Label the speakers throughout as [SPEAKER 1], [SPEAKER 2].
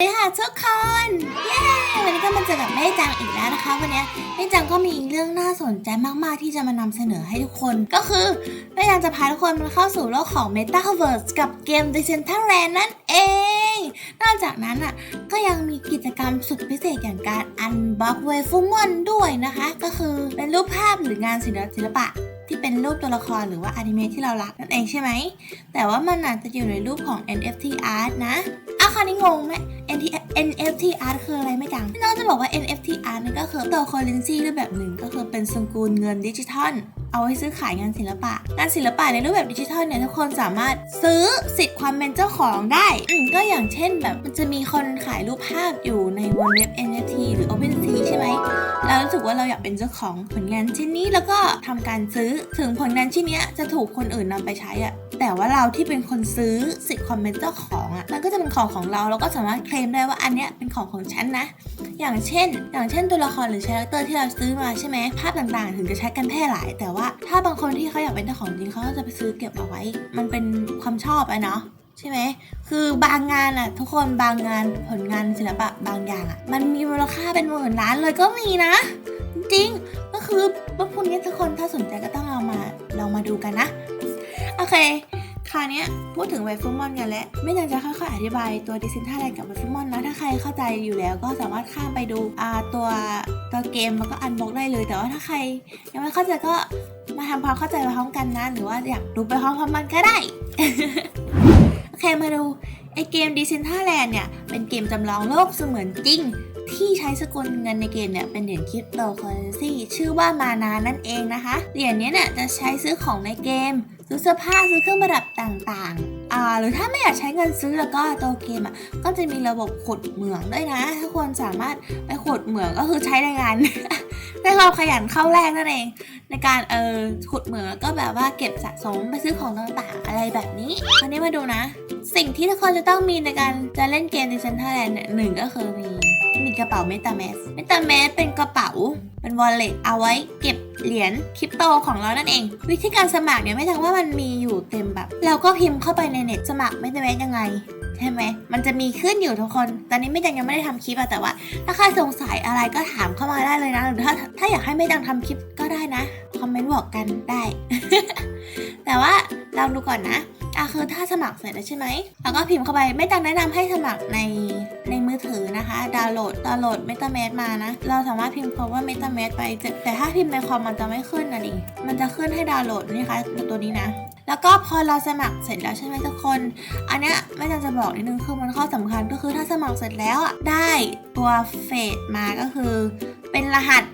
[SPEAKER 1] สวัสดีค่ะทุกคน เย้ วันนี้ก็มาเจอกับแม่จังอีกแล้วนะคะ วันนี้แม่จังก็มีเรื่องน่าสนใจมากๆที่จะมานำเสนอให้ทุกคน ก็คือแม่จังจะพาทุกคนมาเข้าสู่โลกของ Metaverse กับเกม Decentraland นั่นเอง นอกจากนั้นอะก็ยังมีกิจกรรมสุดพิเศษอย่างการ Unbox w a f u m o n ด้วยนะคะ ก็คือเป็นรูปภาพหรืองานศิลปศิลปะ ที่เป็นรูปตัวละครหรือว่าอนิเมะที่เรารักนั่นเองใช่ไหม แต่ว่ามันอาจจะอยู่ในรูปของ NFT art นะอ้าวคราวนี้งงไหม NT- NFT art คืออะไรไม่จังน้องจะบอกว่า NFT art นี่ก็คือตัว currency รูปแบบหนึ่งก็คือเป็นสกุลเงินดิจิทัลเอาไว้ซื้อขายงานศิลปะ งานศิลปะในรูปแบบดิจิทัลเนี่ยทุกคนสามารถซื้อสิทธิ์ความเป็นเจ้าของได้ก็อย่างเช่นแบบมันจะมีคนขายรูปภาพอยู่ในบนเว็บ NFT หรือ OpenSea ใช่ไหมเรารู้สึกว่าเราอยากเป็นเจ้าของผลงานชิ้นนี้แล้วก็ทำการซื้อถึงผลงานชิ้นนี้จะถูกคนอื่นนำไปใช้อะแต่ว่าเราที่เป็นคนซื้อสิทธิ์ความเป็นเจ้าของอะมันก็จะเป็นของของเราเราก็สามารถเคลมได้ว่าอันเนี้ยเป็นของของฉันนะ อย่างเช่น อย่างเช่นตัวละครหรือคาแรคเตอร์ที่เราซื้อมาใช่ไหมภาพต่างๆ ถึงจะใช้กันแพร่หลายแต่ว่าถ้าบางคนที่เขาอยากเป็นเจ้าของจริงเขาก็จะไปซื้อเก็บเอาไว้ มันเป็นความชอบอะเนาะใช่ไหม คือบางงานอะทุกคนบางงานผลงานศิลปะบางอย่างอะมันมีมูลค่าเป็นหมื่นล้านเลยก็มีนะ จริงๆก็คือว่าพวกนี้ทุกคนถ้าสนใจก็ต้องเอามาลองมาดูกันนะ โอเค คราวเนี้ยพูดถึงไวฟูมอนกันแล้ว ไม่อยากจะค่อยๆอธิบายตัวดิซินท่าอะไรกับไวฟูมอนนะถ้าใครเข้าใจอยู่แล้วก็สามารถข้ามไปดูตัวตัวเกมแล้วก็อันบล็อกได้เลย แต่ว่าถ้าใครยังไม่เข้าใจก็มาทำความเข้าใจไปพร้อมกันนะ หรือว่าอยากดูไปพร้อมๆกันก็ได้ โอเคมาดูไอเกม d e c e n t r a l a n d เนี่ย เป็นเกมจำลองโลกเสมือนจริงที่ใช้สกุลเงินในเกมเนี่ยเป็นเหรียญคริปโตเคอเรนซีชื่อว่ามานานั่นเองนะคะ เหรียญเนี้ยเนี่ยจะใช้ซื้อของในเกม ซื้อเสื้อผ้าซื้อเครื่องประดับต่างๆอ่าหรือถ้าไม่อยากใช้เงินซื้อแล้วก็ตัวเกมอะก็จะมีระบบขุดเหมืองด้วยนะถ้าคนสามารถไปขุดเหมืองก็คือใช้ในงานในความขยันเข้าแรกนั่นเอง ในการเออขุดเหมืองแล้วก็แบบว่าเก็บสะสมไปซื้อของต่างๆ อะไรแบบนี้คราวนี้มาดูนะ สิ่งที่ทุกคนจะต้องมีในการจะเล่นเกมในเซนทรัลแลนด์หนึ่งก็คือมี มีกระเป๋าเมตาแมสเมตาแมสเป็นกระเป๋าเป็นวอลเล็ตเอาไว้เก็บเหรียญคริปโตของเรานั่นเอง วิธีการสมัครเนี่ยไม่ทังว่ามันมีอยู่เต็มแบบ เราก็พิมพ์เข้าไปในเน็ตสมัครเมตาแมสยังไง ใช่ไหม มันจะมีขึ้นอยู่ทุกคน ตอนนี้ไม่ดังยังไม่ได้ทำคลิปอะแต่ว่า ถ้าใครสงสัยอะไรก็ถามเข้ามาได้เลยนะ หรือถ้าถ้าอยากให้ไม่ดังทำคลิปก็ได้นะ คอมเมนต์บอกกันได้ แต่ว่าลองดูก่อนนะอะคือถ้าสมัครเสร็จแล้วใช่ไหมแล้วก็พิมพ์เข้าไป ไม่ดังแนะนำให้สมัครในในมือถือนะคะ ดาวน์โหลด ดาวน์โหลด MetaMask มานะ เราสามารถพิมพ์คำว่า MetaMask ไป แต่ถ้าพิมพ์ในคอมมันจะไม่ขึ้นนะดิ มันจะขึ้นให้ดาวน์โหลดนี่คะตัวนี้นะ แล้วก็พอเราสมัครเสร็จแล้วใช่ไหมทุกคน อันเนี้ยไม่จำจะบอกนิดนึงคือมันข้อสำคัญก็คือถ้าสมัครเสร็จแล้วอะได้ตัวเฟสมาก็คือ เป็นรหัส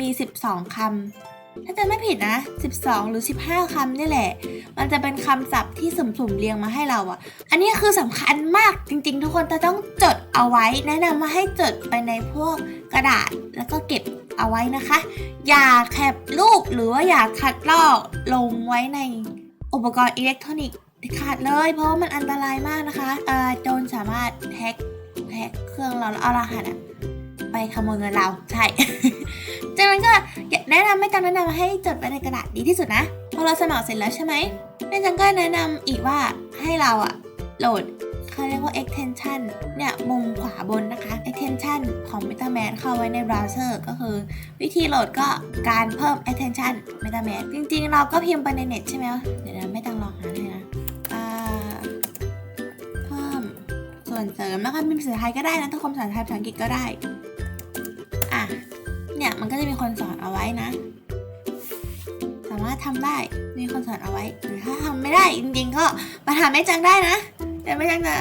[SPEAKER 1] มี 12คำถ้าจะไม่ผิดนะ 12 หรือ 15คำนี่แหละ มันจะเป็นคำศัพท์ที่สุ่มๆเรียงมาให้เราอะ อันนี้คือสำคัญมากจริง ๆ ทุกคนจะต้องจดเอาไว้ แนะนำมาให้จดไปในพวกกระดาษแล้วก็เก็บเอาไว้นะคะ อย่าแคปรูปหรือว่าอย่าคัดลอกลงไว้ใน อุปกรณ์อิเล็กทรอนิกส์ขาดเลย เพราะมันอันตรายมากนะคะเอ่อโจรสามารถแฮ็กแฮ็กเครื่องเราแล้วเอารหัสอะไปขโมยเงินเราใช่จากนั้นก็แนะนำไม่จำแนะนำให้จดไว้ในกระดาษดีที่สุดนะพอเราสมัครเสร็จแล้วใช่ไหมแม่จังก็แนะนำอีกว่าให้เราอะโหลด เขาเรียกว่า extension เนี่ยมุมขวาบนนะคะ extension ของ MetaMask เข้าไว้ในเบราว์เซอร์ก็คือ วิธีโหลดก็การเพิ่ม attention MetaMask จริงๆ เราก็พิมพ์ไปในเน็ตใช่ไหมเดี๋ยวนะไม่ต้องลองหาเลยนะเพิ่มส่วนเสริมนะคะเป็นภาษาไทยก็ได้นะทุกคนภาษาไทยภาษาอังกฤษก็ได้อะเนี่ยมันก็จะมีคนสอนเอาไว้นะ สามารถทำได้มีคนสอนเอาไว้หรือถ้าทำไม่ได้จริงๆก็มาถามแม่จังได้นะ แต่แม่จังจะ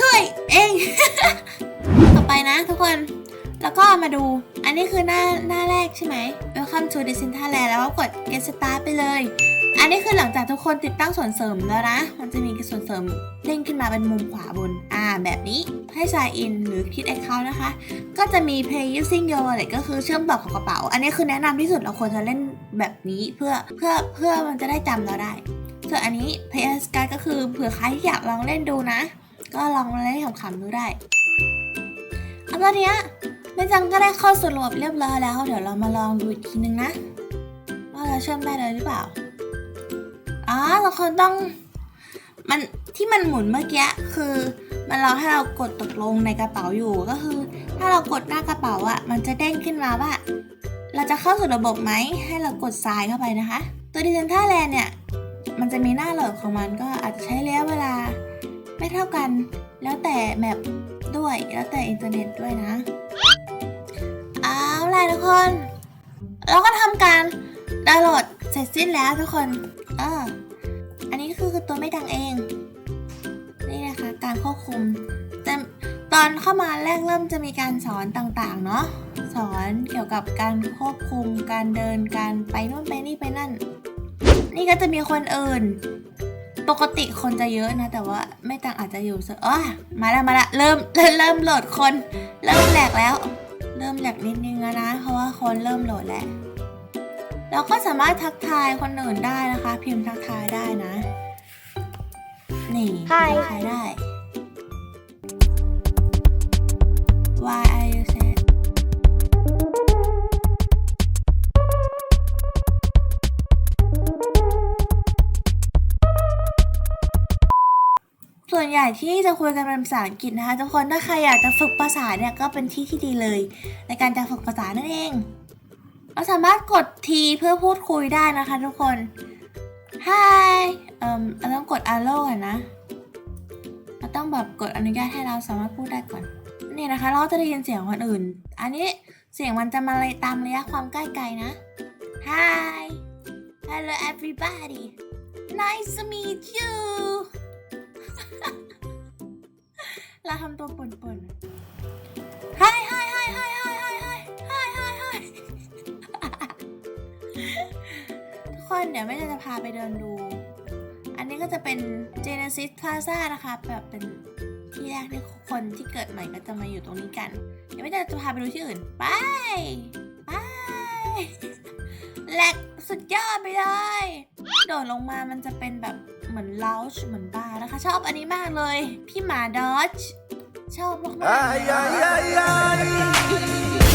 [SPEAKER 1] ช่วยเอง ต่อไปนะทุกคน แล้วก็มาดู อันนี้คือหน้าหน้าแรกใช่ไหม Welcome to d e c e n t r a l a n d แล้วก็กด Get Start ไปเลย อันนี้คือหลังจากทุกคนติดตั้งส่วนเสริมแล้วนะ มันจะมีส่วนเสริมเด้งขึ้นมาเป็นมุมขวาบน อ่า แบบนี้ ให้ sign in หรือคิด account นะคะ ก็จะมี pay using your wallet ก็คือเชื่อมต่อของกระเป๋า อันนี้คือแนะนำที่สุดเราควรจะเล่นแบบนี้เพื่อเพื่อเพื่อมันจะได้จำเราได้ ส่วนอันนี้ pay as card ก็คือเผื่อใครที่อยากลองเล่นดูนะ ก็ลองมาเล่นขำๆดูได้เอาตอนเนี้ยแม่จังก็ได้เข้าสรุปเรียบร้อยแล้ว เดี๋ยวเรามาลองดูอีกทีนึงนะว่าเราเชื่อมได้เลยหรือเปล่าอ๋อเราคนต้องมันที่มันหมุนเมื่อกี้คือมันรอให้เรากดตกลงในกระเป๋าอยู่ก็คือ ถ้าเรากดหน้ากระเป๋าอะมันจะเด้งขึ้นมาว่า เราจะเข้าสู่ระบบไหมให้เรากดทรายเข้าไปนะคะ ตัวดิเซนท่าแลนเนี่ย มันจะมีหน้าโหลดของมันก็อาจจะใช้ระยะเวลา ไม่เท่ากัน แล้วแต่แมปด้วย แล้วแต่อินเทอร์เน็ตด้วยนะเอาล่ะทุกคน เราก็ทำการดาวน์โหลดเสร็จสิ้นแล้วทุกคนเอออันนี้คือตัวไม่ดังเอง นี่นะคะการควบคุมจะตอนเข้ามาแรกเริ่มจะมีการสอนต่างๆ เนาะสอนเกี่ยวกับการควบคุมการเดินการไปนู่นไปนี่ไปนั่น นี่ก็จะมีคนอื่น ปกติคนจะเยอะนะ แต่ว่าไม่ต่างอาจจะอยู่สักอ๋อมาแล้วมาแล้วเริ่มเริ่มเริ่มโหลดคน เริ่มแหลกแล้ว เริ่มแหลกนิดนึงแล้วนะ เพราะว่าคนเริ่มโหลดแล้วเราก็สามารถทักทายคนอื่นได้นะคะ พิมพ์ทักทายได้นะ นี่
[SPEAKER 2] Hi
[SPEAKER 1] ทักทายได้ Why are you วนใหญ่ที่จะคุยกันเป็นภาษาอังกฤษนะคะ ทุกคนถ้าใครอยากจะฝึกภาษาเนี่ยก็เป็นที่ที่ดีเลย ในการจะฝึกภาษานั่นเอง เราสามารถกดทีเพื่อพูดคุยได้นะคะ ทุกคน Hi เอ่มเราต้องกด arrow ก่อนนะเราต้องแบบกดอนุญาตให้เราสามารถพูดได้ก่อนนี่นะคะ เราจะได้ยินเสียงคนอื่น อันนี้เสียงมันจะมาเลยตามระยะความใกล้ไกลนะ Hi Hello everybody Nice to meet you เราทำตัวป่นๆ Hi hi hi hi hi hi hi hi hi hi ทุกคนเดี๋ยวแม่จะพาไปเดินดู อันนี้ก็จะเป็น Genesis Plaza นะคะแบบเป็นที่แรกที่คนที่เกิดใหม่ก็จะมาอยู่ตรงนี้กัน เดี๋ยวแม่จะพาไปดูที่อื่น ไป ไป แหลกสุดยอดไปเลยโดดลงมามันจะเป็นแบบเหมือนเลาชเหมือนบาร์นะคะ ชอบอันนี้มากเลย พี่หมาดอจชอบมากๆเลย
[SPEAKER 3] Ay, ay, ay, ay.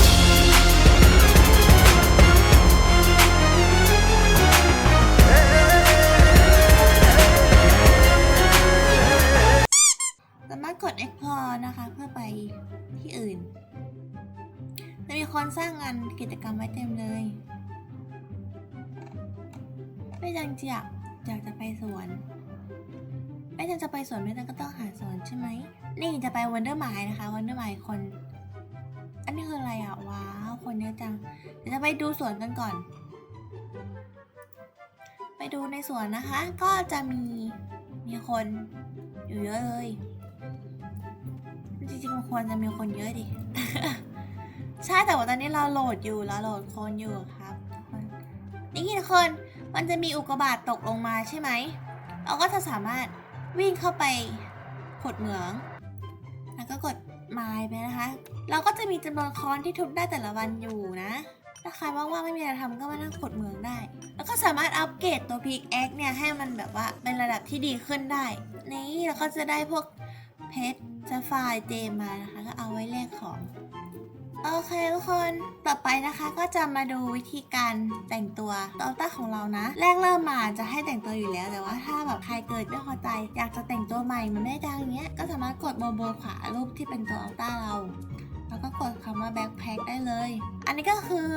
[SPEAKER 1] สามารถกด explore นะคะเพื่อไปที่อื่น จะมีคนสร้างงานกิจกรรมไว้เต็มเลย ม่จังอยากอยากจะไปสวนไม่จังจะไปสวนไม่จังก็ต้องหาสวนใช่ไหมนี่จะไปวันเดอร์ไมล์นะคะวันเดอร์ไมล์คน อันนี้คืออะไรอะว้าวคนเยอะจังเดี๋ยวจะไปดูสวนกันก่อน ไปดูในสวนนะคะ ก็จะมีมีคนอยู่เยอะเลยจริงๆมันควรจะมีคนเยอะดิใช่แต่ว่าตอนนี้เราโหลดอยู่เราโหลดคนอยู่ครับทุกคนนี่ทุกคน มันจะมีอุกกาบาตตกลงมาใช่ไหม เราก็จะสามารถวิ่งเข้าไปขดเหมือง แล้วก็กดไม้ไปนะคะ เราก็จะมีจำนวนค้อนที่ทุบได้แต่ละวันอยู่นะ ถ้าใครว่างๆไม่มีอะไรทำก็มานั่งขดเหมืองได้ แล้วก็สามารถอัปเกรดตัวพิกแอคเนี่ยให้มันแบบว่าเป็นระดับที่ดีขึ้นได้ นี่เราก็จะได้พวกเพชรจะไฟล์เจมมานะคะก็เอาไว้แลกของ โอเคทุกคน ต่อไปนะคะก็จะมาดูวิธีการแต่งตัวตัวอัลต้าของเรานะ แรกเริ่มมาจะให้แต่งตัวอยู่แล้ว แต่ว่าถ้าแบบใครเกิดไม่พอใจ อยากจะแต่งตัวใหม่มันไม่ได้ดังอย่างเงี้ย ก็สามารถกดโบว์โบว์ขวารูปที่เป็นตัวอัลต้าเรา แล้วก็กดคำว่าแบ็คแพ็คได้เลย อันนี้ก็คือ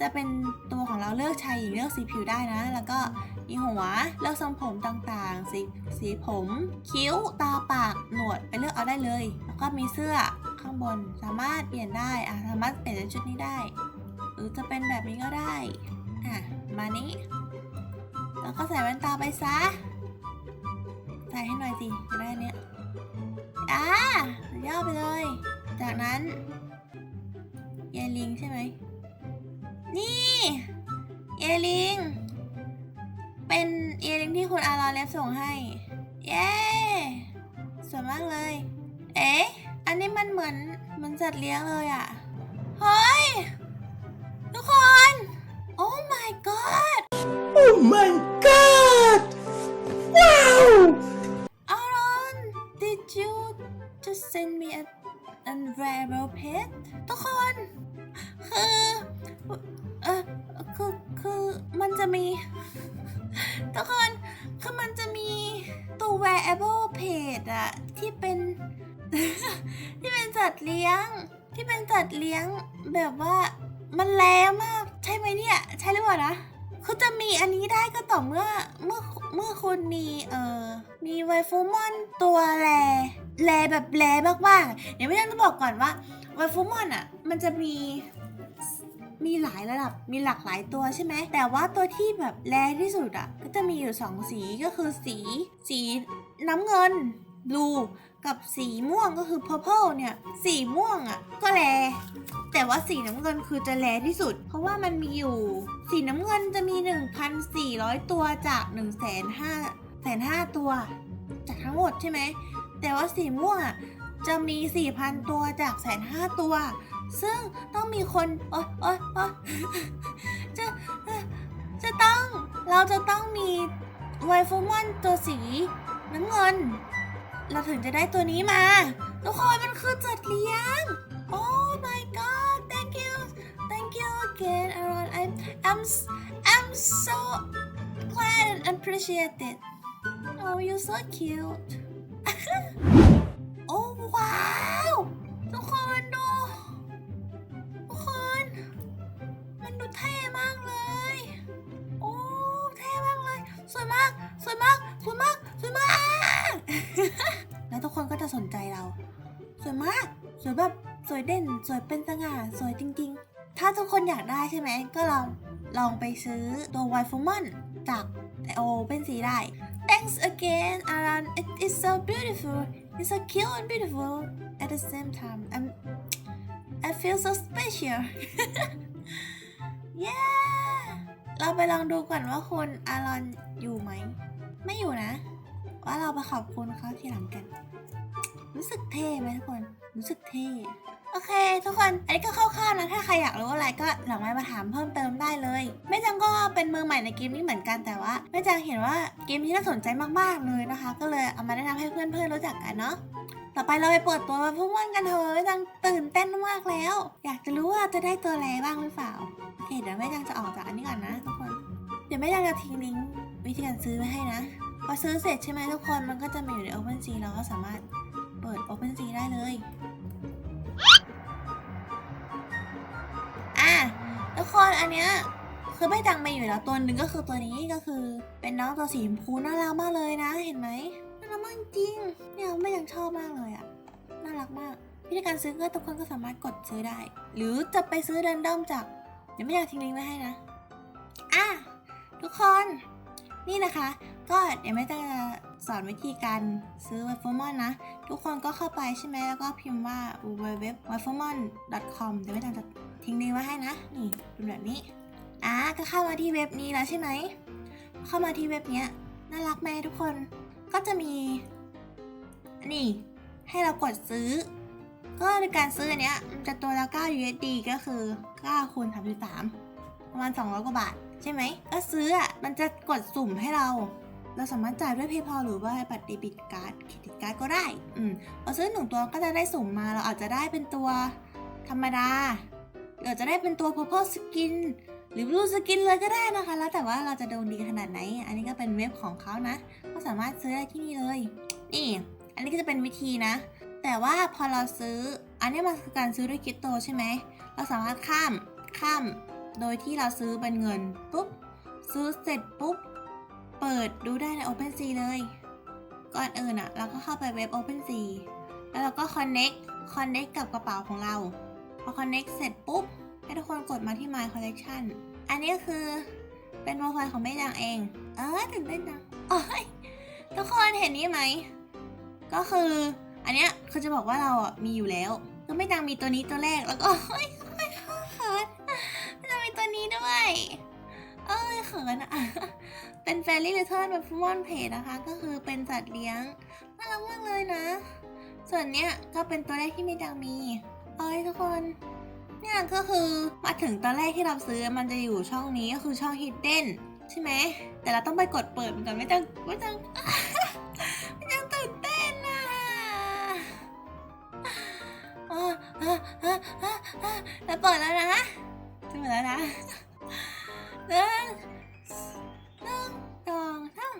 [SPEAKER 1] จะเป็นตัวของเราเลือกชายหญิงเลือกสีผิวได้นะ แล้วก็มีหัวเลือกทรงผมต่างๆ สีสีผม คิ้ว ตาปาก หนวดไปเลือกเอาได้เลย แล้วก็มีเสื้อ ข้างบนสามารถเปลี่ยนได้อะสามารถเปลี่ยนเป็นชุดนี้ได้ หรือจะเป็นแบบนี้ก็ได้อะมานี้แล้วก็ใส่แว่นตาไปซะใส่ให้หน่อยสิจะได้เนี้ยอ่าสุดยอไปเลย จากนั้นเยลิงใช่ไหมนี่เอลิงเป็นเอลิงที่คุณอาราเลฟส่งให้ เย้สวยมากเลย เอ๊ะ อันนี้มันเหมือนเหมือนสัตว์เลี้ยงเลยอะ่ะ เฮ้ย ทุกคน โอ้ my god
[SPEAKER 3] Oh my god! Wow!
[SPEAKER 1] Aaron did you just send me a unravel pet ทุกคน คือเออคือคือมันจะมี ทุกคน คือมันจะมีตัว wearable pet อะที่เป็น ที่เป็นสัตว์เลี้ยง ที่เป็นสัตว์เลี้ยงแบบว่ามันแรงมากใช่ไหมเนี่ย ใช่หรือเปล่านะคือจะมีอันนี้ได้ก็ต่อเมื่อเมื่อเมื่อคุณมีเอ่อมีไวฟูมอนตัวแรแรแบบแรมากๆเดี๋ยวไม่ต้องจะบอกก่อนว่าไวฟูมอนอะมันจะมีมีหลายระดับ มีหลากหลายตัวใช่ไหม แต่ว่าตัวที่แบบแรงที่สุดอะ่ะ ก็จะมีอยู่สองสีก็คือสี สีน้ำเงิน blue กับสีม่วงก็คือ purple เนี่ย สีม่วงอะ่ะ ก็แล แต่ว่าสีน้ำเงินคือจะแลที่สุด เพราะว่ามันมีอยู่ สีน้ำเงินจะมี 1,400 ตัวจาก 1 5 0 0 0 0ตัว จากทั้งหมดใช่ไหม แต่ว่าสีม่วงอะจะมี 4,000 ตัวจากแสนห้าตัว ซึ่งต้องมีคนโอ๊ยโอ๊ยโอ๊ยจะจะต้อง เราจะต้องมีไวฟูมอนตัวสีน้ำเงิน เราถึงจะได้ตัวนี้มา ทุกคนมันคือจัดเลี้ยง Oh my god thank you thank you again Aaron I'm I'm I'm so glad and appreciated Oh you're so cute โอ้ว้าว ทุกคนดู ทุกคน มันดูเท่มากเลย โอ้เท่มากเลย สวยมาก สวยมาก สวยมาก สวยมาก แล้วทุกคนก็จะสนใจเรา สวยมาก สวยแบบสวยเด่น สวยเป็นสง่า สวยจริง ๆ ถ้าทุกคนอยากได้ใช่ไหม ก็ลอง ลองไปซื้อตัวไวฟูมอนจากโอเป็นสีได้ Thanks again Aran it is so beautiful it's so cute and beautiful at the same time I'm I feel so special yeah เราไปลองดูก่อนว่าคุณอารอนอยู่ไหม ไม่อยู่นะ ว่าเราไปขอบคุณเขาทีหลังกัน รู้สึกเท่ไหมทุกคน รู้สึกเท่ โอเค ทุกคน อันนี้ก็คร่าวๆนะ ถ้าใครอยากรู้อะไรก็หลังไมค์มาถามเพิ่มเติมได้เลย แม่จังก็เป็นมือใหม่ในเกมนี้เหมือนกัน แต่ว่าแม่จังเห็นว่าเกมนี้น่าสนใจมากๆเลยนะคะ ก็เลยเอามาแนะนำให้เพื่อนๆรู้จักกันเนาะต่อไปเราไปเปิดตัวมาพุ่งวันกันเถอะแม่จังตื่นเต้นมากแล้ว อยากจะรู้ว่าจะได้ตัวอะไรบ้างหรือเปล่าโอเคเดี๋ยวแม่จังจะออกจากอันนี้ก่อนนะทุกคน เดี๋ยวแม่จังจะทิ้งลิงก์วิธีการซื้อไว้ให้นะ พอซื้อเสร็จใช่ไหมทุกคนมันก็จะมาอยู่ใน OpenSea เราก็สามารถเปิด OpenSea ได้เลยอะทุกคนอันเนี้ยคือไม่จังมาอยู่แล้วตัวหนึ่งก็คือตัวนี้ก็คือเป็นน้องตัวสีชมพูน่ารักมากเลยนะ เห็นไหมน่ารักมากจริงเนี่ยไม่ยังชอบมากเลยอะน่ารักมากวิธีการซื้อก็ทุกคนก็สามารถกดซื้อได้ หรือจะไปซื้อแรนดอมจากเดี๋ยวไม่อยากทิ้งลิงก์ไว้ให้นะอะทุกคน นี่นะคะ ก็เดี๋ยวไม่จะสอนวิธีการซื้อไวโฟมอนนะ ทุกคนก็เข้าไปใช่ไหมแล้วก็พิมพ์ว่า www w i f o m o n com เดี๋ยวไม่จะทิ้งลิงก์ไว้ให้นะ นี่เป็นแบบนี้ อะก็เข้ามาที่เว็บนี้แล้วใช่ไหม เข้ามาที่เว็บเนี้ยน่ารักไหมทุกคน ก็จะมี นี่ ให้เรากดซื้อ ก็ในการซื้อเนี้ยมันจะตัวละ9 USD ก็คือ9คูณ33ประมาณ200กว่าบาท ใช่ไหมก็ซื้ออะมันจะกดสุ่มให้เรา เราสามารถจ่ายด้วย PayPal หรือว่าบัตรเดบิตการ์ดเครดิตการ์ดก็ได้ อืมพอซื้อหนึ่งตัวก็จะได้สุ่มมาเราอาจจะได้เป็นตัวธรรมดาหรืออาจจะได้เป็นตัว purple skin หรือ blue skin เลยก็ได้นะคะ แล้วแต่ว่าเราจะโดนดีขนาดไหน อันนี้ก็เป็นเว็บของเขานะ ก็สามารถซื้อได้ที่นี่เลย นี่ อันนี้ก็จะเป็นวิธีนะ แต่ว่าพอเราซื้อ อันนี้มันคือการซื้อด้วยคริปโตใช่ไหม เราสามารถข้ามข้าม โดยที่เราซื้อเป็นเงินปุ๊บซื้อเสร็จปุ๊บ เปิดดูได้ใน OpenSea เลย ก่อนอื่นอะเราก็เข้าไปเว็บ OpenSea แล้วเราก็ connect connect กับกระเป๋าของเรา พอ connect เสร็จปุ๊บ ให้ทุกคนกดมาที่ My Collection อันนี้คือเป็นโปรไฟล์ของแม่จางเอง เออตื่นเต้นจังโอ้ยทุกคนเห็นนี้ไหม ก็คืออันเนี้ยคือจะบอกว่าเราอะมีอยู่แล้ว ก็ไม่จังมีตัวนี้ตัวแรกแล้วก็ ไม่จังมีตัวนี้ด้วย เอ้ยเขินอะเป็น Fairy Little แบบฟุตบอลเพจนะคะ ก็คือเป็นสัตว์เลี้ยงน่ารักมากเลยนะ ส่วนเนี้ยก็เป็นตัวแรกที่ไม่ดังมีเอ้ยทุกคนเนี่ยก็คือมาถึงตอนแรกที่เราซื้อมันจะอยู่ช่องนี้ก็คือช่อง Hidden ใช่ไหม แต่เราต้องไปกดเปิดมันก่อนไม่ต้องไม่ต้องไม่ต้องตื่นเต้นอะอะอะอะอะอะแล้วเปิดแล้วนะ ขึ้นมาแล้วนะหนึ่งหนึ่งสองสาม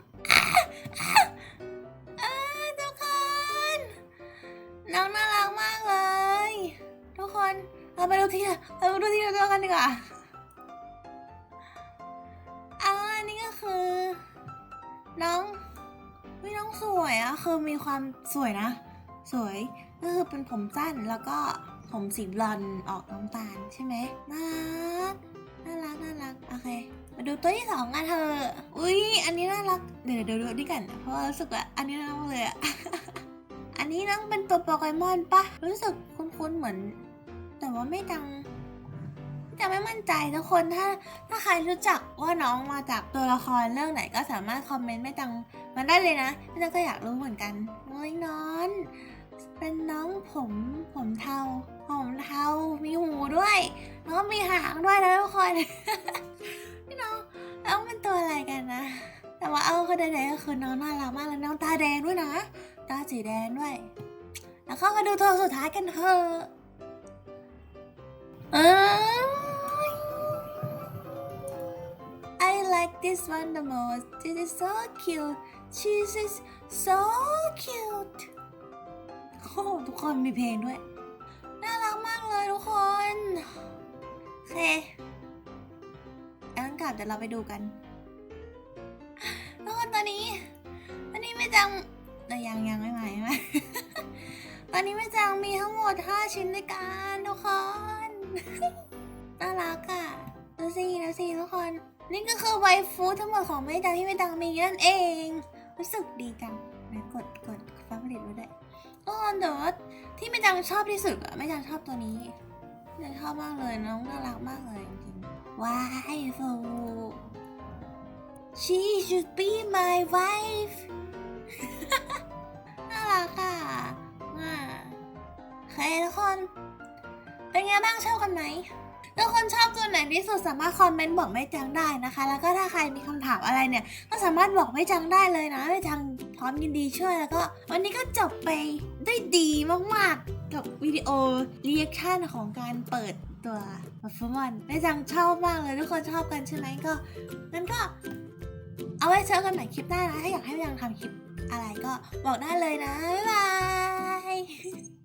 [SPEAKER 1] ทุกคน น้องน่ารักมากเลย ทุกคนเราไปดูที่เราไปดูที่เราตัวกันดีกว่าอ่านี่ก็คือ น้องวิน้องสวยอะคือมีความสวยนะ สวยก็คือเป็นผมสั้นแล้วก็ ผมสีบลอนออกน้ำตาลใช่ไหมน่ารักน่ารักน่ารักโอเค มาดูตัวที่สองกันเถอะอุ้ยอันนี้น่ารักเดี๋ยวเดี๋ยวดูนี่กันเพราะว่ารู้สึกว่าอันนี้น่ารักเลยอะอันนี้น้องเป็นตัวโปเกมอนปะรู้สึกคุ้นๆเหมือน แต่ว่าไม่ดังจะไม่มั่นใจทุกคนถ้าถ้าใครรู้จักว่าน้องมาจากตัวละครเรื่องไหนก็สามารถคอมเมนต์ไม่ดังมาได้เลยนะพี่จังก็อยากรู้เหมือนกันโอ้ยน้อง เป็นน้องผมผมเทาผมเทามีหูด้วย แล้วก็มีหางด้วยนะทุกคนพี่น้องแล้วมันตัวอะไรกันนะ แต่ว่าเอาคือใดๆก็คือน้องน่ารักมากเลยน้องตาแดงด้วยนะ ตาสีแดงด้วย แล้วเข้ามาดูตัวสุดท้ายกันเถอะเอ้ย I like this one the most. This is so cute. She is so cute. โอ้ทุกคนมีเพลงด้วย น่ารักมากเลยทุกคน โอเคอันกลับเดี๋ยวเราไปดูกันทุกคนตอนนี้ ตอนนี้ไม่จังยังยังไม่มาไม่ไหมตอนนี้ไม่จังมีทั้งหมด 5 ชิ้นด้วยกันทุกคน น่ารักอะดูสิดูสิทุกคนนี่ก็คือไวฟูทั้งหมดของไม่จังที่ไม่จังมีนั่นเอง รู้สึกดีจังนะกดกดฟ้าผลิตไว้ด้วย ทุกคนแต่ว่าที่ไม่จังชอบที่สุดอะไม่จังชอบตัวนี้ไม่จังชอบมากเลยน้องน่ารักมากเลยจริงๆว้ายฟู she should be my wife น่ารักอะอ่าโอเคทุกคน เป็นไงบ้างชอบกันไหมถ้าคนชอบตัวไหนที่สุดสามารถคอมเมนต์บอกไม่จังได้นะคะ แล้วก็ถ้าใครมีคำถามอะไรเนี่ย ก็สามารถบอกไม่จังได้เลยนะไม่จังพร้อมยินดีช่วยแล้วก็ วันนี้ก็จบไป ได้ดีมากๆ กับวิดีโอรีแอคชั่นของการเปิดตัวบัฟฟอนได้จังชอบมากเลยทุกคนชอบกันใช่ไหมก็งั้นก็ เอาไว้เจอกันใหม่คลิปหน้านะถ้าอยากให้ไม่ยังทำคลิปอะไรก็บอกได้เลยนะ บ๊ายบาย